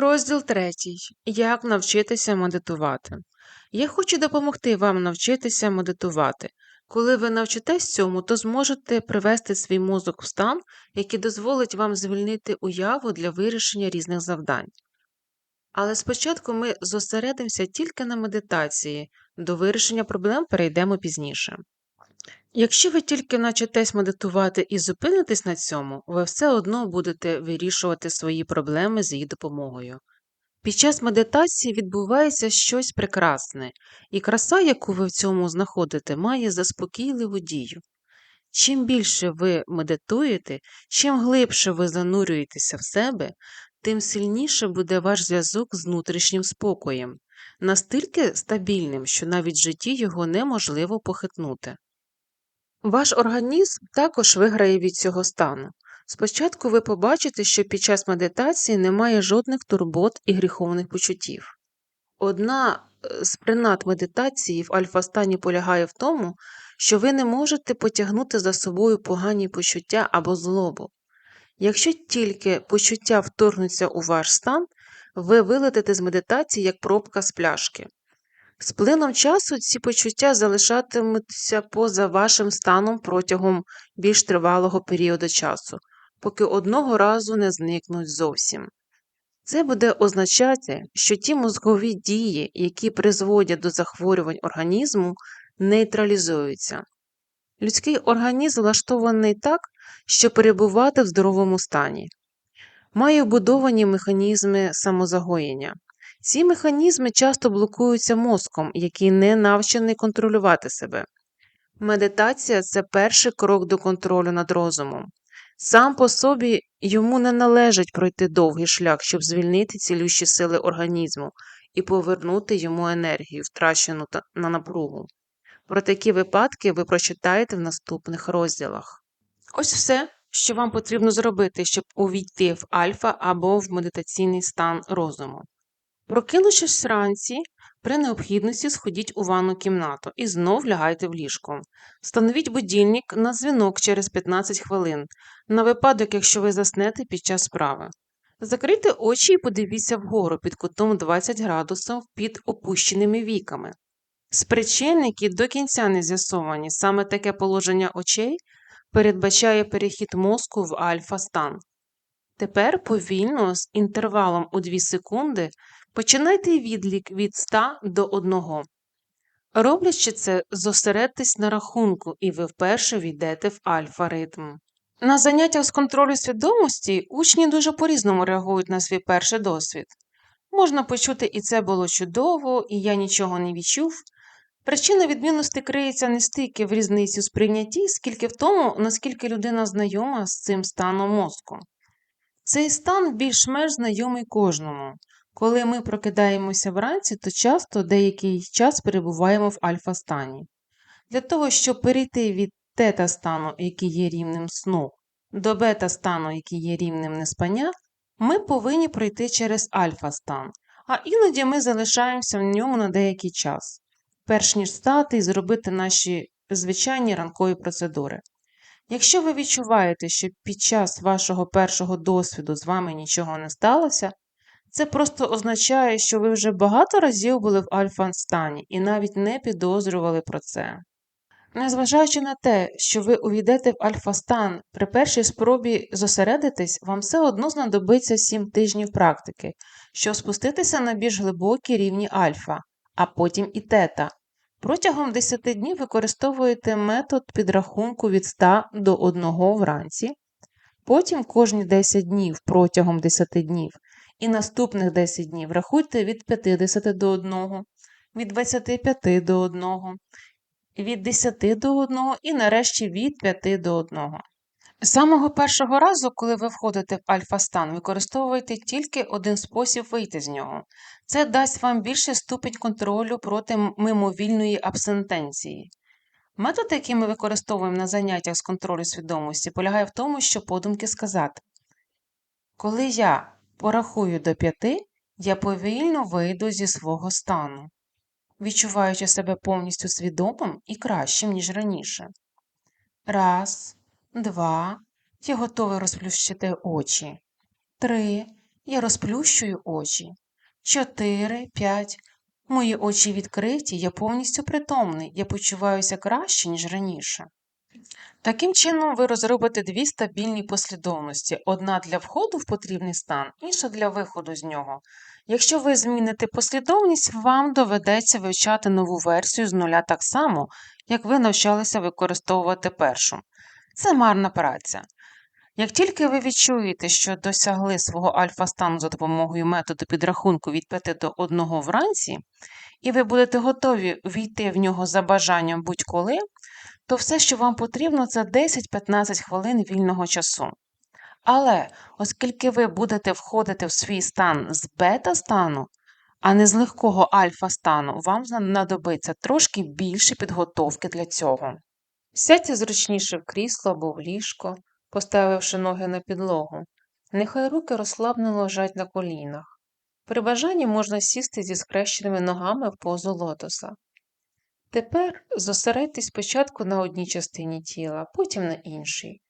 Розділ третій. Як навчитися медитувати. Я хочу допомогти вам навчитися медитувати. Коли ви навчитесь цьому, то зможете привести свій мозок в стан, який дозволить вам звільнити уяву для вирішення різних завдань. Але спочатку ми зосередимося тільки на медитації, до вирішення проблем перейдемо пізніше. Якщо ви тільки навчитесь медитувати і зупинитесь на цьому, ви все одно будете вирішувати свої проблеми з її допомогою. Під час медитації відбувається щось прекрасне, і краса, яку ви в цьому знаходите, має заспокійливу дію. Чим більше ви медитуєте, чим глибше ви занурюєтеся в себе, тим сильніше буде ваш зв'язок з внутрішнім спокоєм, настільки стабільним, що навіть в житті його неможливо похитнути. Ваш організм також виграє від цього стану. Спочатку ви побачите, що під час медитації немає жодних турбот і гріховних почуттів. Одна е, з принад медитації в альфа-стані полягає в тому, що ви не можете потягнути за собою погані почуття або злобу. Якщо тільки почуття вторгнуться у ваш стан, ви вилетите з медитації як пробка з пляшки. З плином часу ці почуття залишатимуться поза вашим станом протягом більш тривалого періоду часу, поки одного разу не зникнуть зовсім. Це буде означати, що ті мозкові дії, які призводять до захворювань організму, нейтралізуються. Людський організм влаштований так, щоб перебувати в здоровому стані, має вбудовані механізми самозагоєння. Ці механізми часто блокуються мозком, який не навчений контролювати себе. Медитація це перший крок до контролю над розумом. Сам по собі йому не належить пройти довгий шлях, щоб звільнити цілющі сили організму і повернути йому енергію, втрачену на напругу. Про такі випадки ви прочитаєте в наступних розділах. Ось все, що вам потрібно зробити, щоб увійти в альфа або в медитаційний стан розуму. Прокинувшись вранці, при необхідності сходіть у ванну кімнату і знов лягайте в ліжко. Встановіть будильник на дзвінок через 15 хвилин, на випадок, якщо ви заснете під час справи. Закрийте очі і подивіться вгору під кутом 20 градусів під опущеними віками. З причин, які до кінця не з'ясовані, саме таке положення очей передбачає перехід мозку в альфа-стан. Тепер повільно, з інтервалом у 2 секунди, починайте відлік від 100 до 1. Роблячи це, зосередьтесь на рахунку, і ви вперше війдете в альфа-ритм. На заняттях з контролю свідомості учні дуже по-різному реагують на свій перший досвід. Можна почути, і це було чудово, і я нічого не відчув. Причина відмінності криється не стільки в різниці в сприйнятті, скільки в тому, наскільки людина знайома з цим станом мозку. Цей стан більш-менш знайомий кожному. Коли ми прокидаємося вранці, то часто деякий час перебуваємо в альфа-стані. Для того, щоб перейти від тета-стану, який є рівнем сну, до бета-стану, який є рівнем неспання, ми повинні пройти через альфа-стан, а іноді ми залишаємося в ньому на деякий час, перш ніж стати і зробити наші звичайні ранкові процедури. Якщо ви відчуваєте, що під час вашого першого досвіду з вами нічого не сталося, це просто означає, що ви вже багато разів були в альфа-стані і навіть не підозрювали про це. Незважаючи на те, що ви увійдете в альфа-стан при першій спробі зосередитись, вам все одно знадобиться 7 тижнів практики, щоб спуститися на більш глибокі рівні альфа, а потім і тета. Протягом 10 днів використовуєте метод підрахунку від 100 до 1 вранці, потім кожні 10 днів протягом 10 днів і наступних 10 днів рахуйте від 50 до 1, від 25 до 1, від 10 до 1 і нарешті від 5 до 1. З самого першого разу, коли ви входите в альфа-стан, використовуйте тільки один спосіб вийти з нього. Це дасть вам більший ступінь контролю проти мимовільної абсентенції. Метод, який ми використовуємо на заняттях з контролю свідомості, полягає в тому, щоб подумки сказати: Коли я порахую до п'яти, я повільно вийду зі свого стану, відчуваючи себе повністю свідомим і кращим, ніж раніше. Раз, два, я готовий розплющити очі. Три. Я розплющую очі. Чотири, п'ять. Мої очі відкриті, я повністю притомний, я почуваюся краще, ніж раніше. Таким чином, ви розробите дві стабільні послідовності: одна для входу в потрібний стан, інша для виходу з нього. Якщо ви зміните послідовність, вам доведеться вивчати нову версію з нуля так само, як ви навчалися використовувати першу. Це марна праця. Як тільки ви відчуєте, що досягли свого альфа-стану за допомогою методу підрахунку від 5 до 1 вранці, і ви будете готові війти в нього за бажанням будь-коли, то все, що вам потрібно, це 10-15 хвилин вільного часу. Але оскільки ви будете входити в свій стан з бета-стану, а не з легкого альфа-стану, вам знадобиться трошки більше підготовки для цього. Сядьте зручніше в крісло або в ліжко, поставивши ноги на підлогу. Нехай руки розслаблено лежать на колінах. При бажанні можна сісти зі скрещеними ногами в позу лотоса. Тепер зосередьтесь спочатку на одній частині тіла, потім на іншій,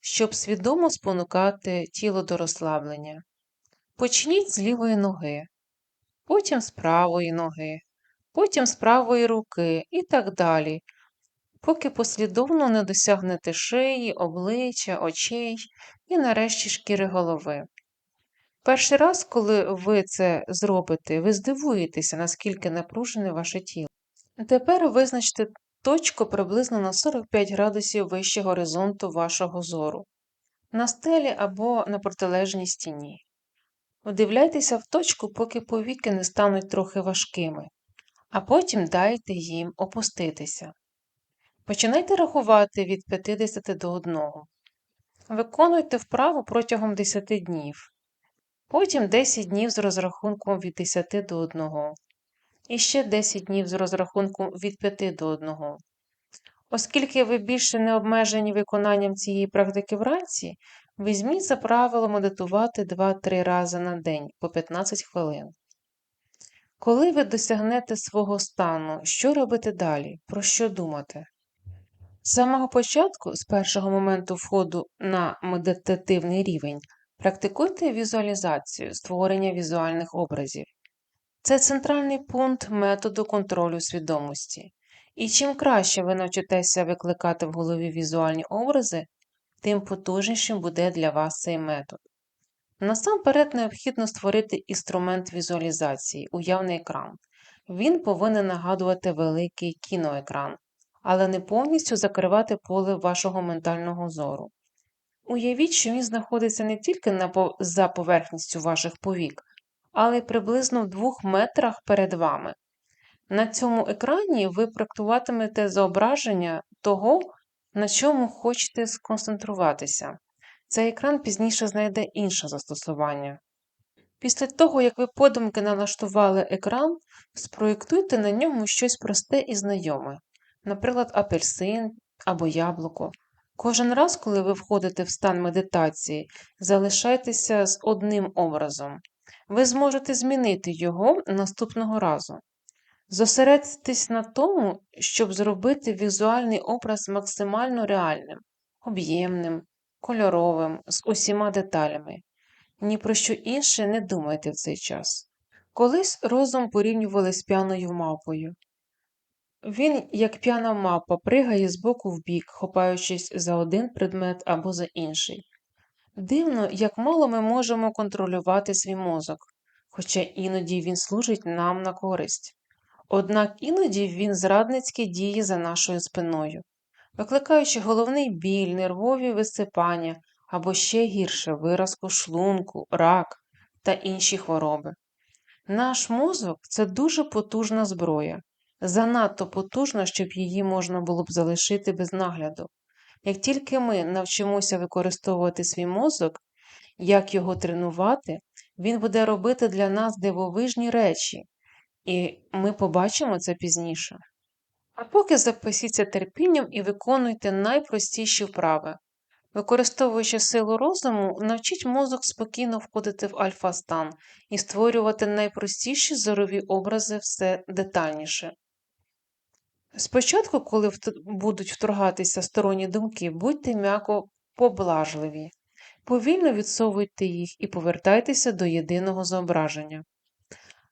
щоб свідомо спонукати тіло до розслаблення. Почніть з лівої ноги, потім з правої ноги, потім з правої руки і так далі, поки послідовно не досягнете шиї, обличчя, очей і нарешті шкіри голови. Перший раз, коли ви це зробите, ви здивуєтеся, наскільки напружене ваше тіло. Тепер визначте точку приблизно на 45 градусів вище горизонту вашого зору, на стелі або на протилежній стіні. Вдивляйтеся в точку, поки повіки не стануть трохи важкими, а потім дайте їм опуститися. Починайте рахувати від 50 до 1. Виконуйте вправу протягом 10 днів, потім 10 днів з розрахунком від 10 до 1 і ще 10 днів з розрахунком від 5 до 1. Оскільки ви більше не обмежені виконанням цієї практики вранці, візьміть за правило медитувати 2-3 рази на день по 15 хвилин. Коли ви досягнете свого стану, що робити далі? Про що думати? З самого початку, з першого моменту входу на медитативний рівень, практикуйте візуалізацію, створення візуальних образів. Це центральний пункт методу контролю свідомості. І чим краще ви навчитеся викликати в голові візуальні образи, тим потужнішим буде для вас цей метод. Насамперед необхідно створити інструмент візуалізації, уявний екран. Він повинен нагадувати великий кіноекран, але не повністю закривати поле вашого ментального зору. Уявіть, що він знаходиться не тільки за поверхністю ваших повік, але й приблизно в двох метрах перед вами. На цьому екрані ви проектуватимете зображення того, на чому хочете сконцентруватися. Цей екран пізніше знайде інше застосування. Після того, як ви подумки налаштували екран, спроєктуйте на ньому щось просте і знайоме, наприклад, апельсин або яблуко. Кожен раз, коли ви входите в стан медитації, залишайтеся з одним образом. Ви зможете змінити його наступного разу. Зосередьтесь на тому, щоб зробити візуальний образ максимально реальним, об'ємним, кольоровим, з усіма деталями. Ні про що інше не думайте в цей час. Колись розум порівнювали з п'яною мавпою. Він, як п'яна мавпа, пригає з боку в бік, хопаючись за один предмет або за інший. Дивно, як мало ми можемо контролювати свій мозок, хоча іноді він служить нам на користь. Однак іноді він зрадницьки діє за нашою спиною, викликаючи головний біль, нервові висипання або ще гірше виразку шлунку, рак та інші хвороби. Наш мозок це дуже потужна зброя, занадто потужна, щоб її можна було б залишити без нагляду. Як тільки ми навчимося використовувати свій мозок, як його тренувати, він буде робити для нас дивовижні речі, і ми побачимо це пізніше. А поки запасіться терпінням і виконуйте найпростіші вправи. Використовуючи силу розуму, навчіть мозок спокійно входити в альфа-стан і створювати найпростіші зорові образи все детальніше. Спочатку, коли будуть вторгатися сторонні думки, будьте м'яко поблажливі. Повільно відсовуйте їх і повертайтеся до єдиного зображення.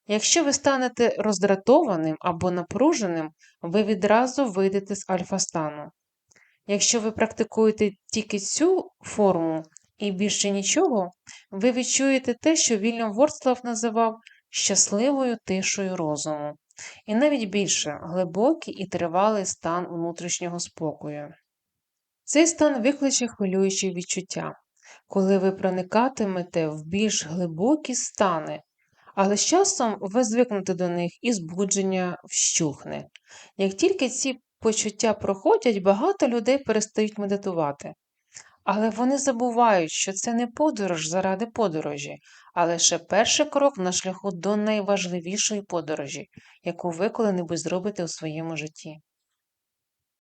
Якщо ви станете роздратованим або напруженим, ви відразу вийдете з альфа-стану. Якщо ви практикуєте тільки цю форму і більше нічого, ви відчуєте те, що Вільям Вордслав називав щасливою тишою розуму, і навіть більше глибокий і тривалий стан внутрішнього спокою. Цей стан викличе хвилюючі відчуття, коли ви проникатимете в більш глибокі стани, але з часом ви звикнете до них і збудження вщухне. Як тільки ці почуття проходять, багато людей перестають медитувати. Але вони забувають, що це не подорож заради подорожі, а лише перший крок на шляху до найважливішої подорожі, яку ви коли-небудь зробите у своєму житті.